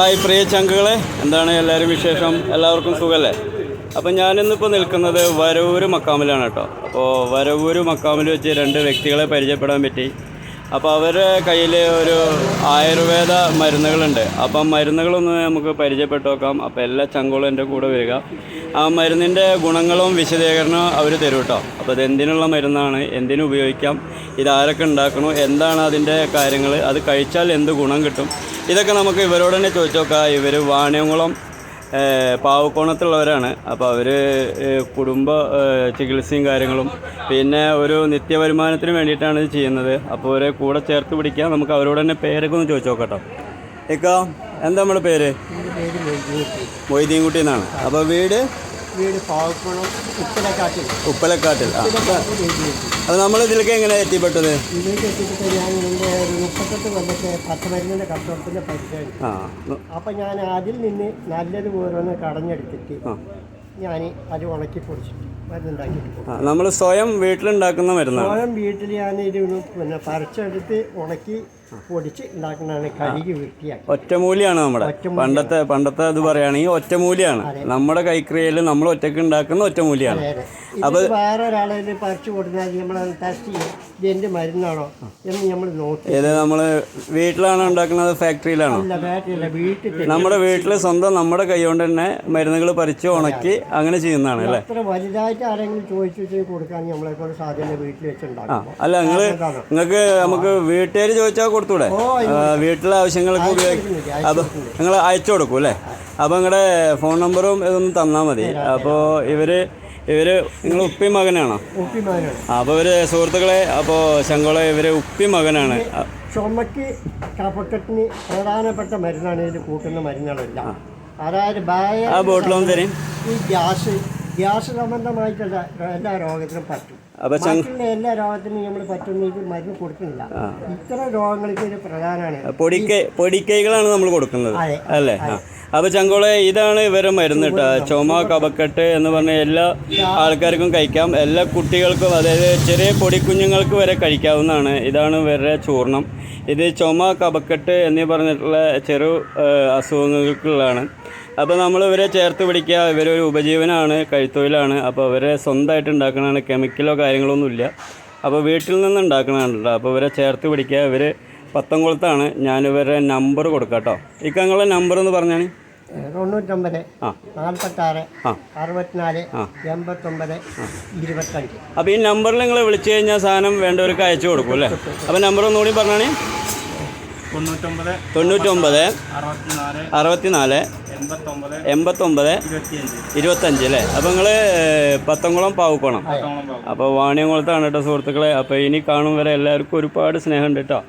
Hi പ്രിയ ചങ്കുകളെ. എന്താണ് എല്ലാവരും വിശേഷം? എല്ലാവർക്കും സുഖമല്ലേ അപ്പം ഞാനിന്നിപ്പോൾ നിൽക്കുന്നത് വരവൂര് മക്കാമിലാണ് കേട്ടോ. അപ്പോൾ വരവൂര് മക്കാമിൽ വെച്ച് രണ്ട് വ്യക്തികളെ പരിചയപ്പെടാൻ പറ്റി. അപ്പോൾ അവരുടെ കയ്യിൽ ഒരു ആയുർവേദ മരുന്നുകളുണ്ട്. അപ്പം മരുന്നുകളൊന്ന് നമുക്ക് പരിചയപ്പെട്ട് നോക്കാം. അപ്പോൾ എല്ലാ ചങ്കോളും എന്റെ കൂടെ വരിക. ആ മരുന്നിന്റെ ഗുണങ്ങളും വിശദീകരണവും അവർ തരും കേട്ടോ. അപ്പോൾ ഇത് എന്തിനുള്ള മരുന്നാണ്? എന്തിനു ഉപയോഗിക്കാം? ഇതാരൊക്കെ ഉണ്ടാക്കണം? എന്താണ് അതിന്റെ കാര്യങ്ങൾ അത് കഴിച്ചാൽ എന്ത് ഗുണം കിട്ടും? ഇതൊക്കെ നമുക്ക് ഇവരോട് തന്നെ ചോദിച്ചു നോക്കാം. ഇവർ വാണിയംകുളം പാവക്കോണത്തുള്ളവരാണ് അപ്പോൾ അവർ കുടുംബ ചികിത്സയും കാര്യങ്ങളും പിന്നെ ഒരു നിത്യവരുമാനത്തിന് വേണ്ടിയിട്ടാണ് ഇത് ചെയ്യുന്നത്. അപ്പോൾ അവരെ കൂടെ ചേർത്ത് പിടിക്കാം. നമുക്ക് അവരോട് തന്നെ പേരൊക്കെ ഒന്ന് ചോദിച്ചു നോക്കട്ടോ. ഇക്ക എന്താ നമ്മുടെ പേര്? പേര് മൊയ്തീൻകുട്ടി. എന്നാണ് അപ്പോൾ വീട്? വീട് പാവക്കുളം ഉപ്പലക്കാട്ടിൽ. ഉപ്പലക്കാട്ടിൽ ആ. അത് നമ്മൾ ഇതിലേക്ക് എങ്ങനെ എത്തിപ്പെട്ടത്? ഇതിലേക്ക് എത്തിപ്പെട്ടത് ഞാൻ എന്റെ മുപ്പത്തെട്ട് കൊല്ലത്തെ പച്ചമരുന്നിന്റെ കച്ചവടത്തിന്റെ പരിചയം അപ്പം ഞാൻ അതിൽ നിന്ന് നല്ലത് ഒന്ന് കടഞ്ഞെടുത്തിട്ട് ഞാൻ അത് ഉണക്കി പൊടിച്ചിട്ട് മരുന്നുണ്ടാക്കിയിട്ട് നമ്മൾ സ്വയം വീട്ടിലുണ്ടാക്കുന്ന മരുന്നാണ്. സ്വയം വീട്ടിൽ ഞാൻ ഇത് പിന്നെ പറിച്ചെടുത്ത് ഉണക്കി പൊടിച്ച് ഉണ്ടാക്കുന്നതാണ് കഴുകി വൃത്തിയാക്കി. ഒറ്റമൂലിയാണ് നമ്മുടെ. പണ്ടത്തെ പണ്ടത്തെ ഇത് പറയുകയാണെങ്കിൽ ഒറ്റമൂലിയാണ്. നമ്മുടെ കൈക്രിയയിൽ നമ്മൾ ഒറ്റയ്ക്ക് ഉണ്ടാക്കുന്ന ഒറ്റമൂലിയാണ്. അപ്പോൾ വേറെ ഒരാളെ പറിച്ചു കൊടുത്താൽ നമ്മൾ ടെസ്റ്റ് ചെയ്യും. ഇത് എന്റെ മരുന്നാണോ എന്ന് നമ്മൾ നോക്കി. ഇത് നമ്മൾ വീട്ടിലാണോ ഉണ്ടാക്കുന്നത് ഫാക്ടറിയിലാണോ. നമ്മുടെ വീട്ടിൽ സ്വന്തം നമ്മുടെ കൈ കൊണ്ട് തന്നെ മരുന്നുകൾ പറിച്ച് ഉണക്കി അങ്ങനെ ചെയ്യുന്നതാണ് അല്ലേ? അത്ര വലുതായിട്ട് ആരെങ്കിലും ചോദിച്ചു കൊടുക്കാൻ നമ്മളെ കൊണ്ട് സാധ്യത വീട്ടിൽ വെച്ചിട്ടുണ്ടാകും അല്ല നിങ്ങൾ നിങ്ങൾക്ക് നമുക്ക് വീട്ടുകാർ ചോദിച്ചാൽ കൊടുത്തൂടെ? വീട്ടിലെ ആവശ്യങ്ങൾക്ക് ഉപയോഗിക്കും അപ്പോൾ നിങ്ങൾ അയച്ചു കൊടുക്കും. അല്ലേ? അപ്പോൾ നിങ്ങളുടെ ഫോൺ നമ്പറും ഇതൊന്നും തന്നാൽ മതി. അപ്പോൾ ഇവർ ഇവർ നിങ്ങൾ ഉപ്പി മകനാണോ? അപ്പോൾ ഇവർ സുഹൃത്തുക്കളെ അപ്പോൾ ശങ്കോള ഇവർ ഉപ്പി മകനാണ്. ചുമക്ക് കഫക്കെട്ടിന് പ്രധാനപ്പെട്ട മരുന്നാണ് ഇതിൽ കൂട്ടുന്ന മരുന്നുകളെല്ലാം. അതായത് ആ ബോട്ടിലൊന്നും തരും. ഈ ഗ്യാസ് ഗ്യാസ് സംബന്ധമായിട്ടുള്ള എല്ലാ രോഗത്തിനും പറ്റും. മറ്റുള്ള എല്ലാ രോഗത്തിനും നമ്മൾ പറ്റുന്ന മരുന്ന് കൊടുക്കുന്നില്ല. ഇത്തരം രോഗങ്ങൾക്ക് ഇത് പ്രധാനമാണ്. പൊടിക്കൈ പൊടിക്കൈകളാണ് നമ്മൾ കൊടുക്കുന്നത്. അല്ലേ? അപ്പോൾ ചങ്കോളെ ഇതാണ് ഇവരെ മരുന്ന് കേട്ടോ ചുമ കപക്കെട്ട് എന്ന് പറഞ്ഞ എല്ലാ ആൾക്കാർക്കും കഴിക്കാം. എല്ലാ കുട്ടികൾക്കും അതായത് ചെറിയ പൊടി കുഞ്ഞുങ്ങൾക്ക് വരെ കഴിക്കാവുന്നതാണ്. ഇതാണ് ഇവരുടെ ചൂർണം ഇത് ചുമ കപക്കെട്ട് എന്നീ പറഞ്ഞിട്ടുള്ള ചെറു അസുഖങ്ങൾക്കുള്ളതാണ്. അപ്പോൾ നമ്മൾ ഇവരെ ചേർത്ത് പിടിക്കുക. ഇവരൊരു ഉപജീവനമാണ് കഴുത്തൊഴിലാണ് അപ്പോൾ ഇവരെ സ്വന്തമായിട്ട് ഉണ്ടാക്കണതാണ്. കെമിക്കലോ കാര്യങ്ങളൊന്നുമില്ല അപ്പോൾ വീട്ടിൽ നിന്ന് ഉണ്ടാക്കണതാണ് അപ്പോൾ ഇവരെ ചേർത്ത് പിടിക്കുക. ഇവർ പത്തംകുളത്താണ്. ഞാനിവരുടെ നമ്പർ കൊടുക്കാം കേട്ടോ ഇക്കങ്ങളുടെ നമ്പർ എന്ന് പറഞ്ഞാണ്? തൊണ്ണൂറ്റൊമ്പത് ആ. നാൽപ്പത്താറ് ആ. അറുപത്തിനാല് എൺപത്തൊമ്പത് ഇരുപത്തഞ്ച്. അപ്പോൾ ഈ നമ്പറിൽ നിങ്ങൾ വിളിച്ചു കഴിഞ്ഞാൽ സാധനം വേണ്ടവർക്ക് അയച്ചു കൊടുക്കും അല്ലേ? അപ്പോൾ നമ്പർ ഒന്നുകൂടി പറഞ്ഞേ തൊണ്ണൂറ്റൊമ്പത് തൊണ്ണൂറ്റൊമ്പത് അറുപത്തിനാല് എൺപത്തൊമ്പത് ഇരുപത്തഞ്ച് അല്ലേ? അപ്പോൾ നിങ്ങൾ പത്തംകുളം പാവക്കണം. അപ്പോൾ വാണിയംകുളത്താണ് കേട്ടോ സുഹൃത്തുക്കളെ. അപ്പോൾ ഇനി കാണും വരെ എല്ലാവർക്കും ഒരുപാട് സ്നേഹമുണ്ട് കേട്ടോ.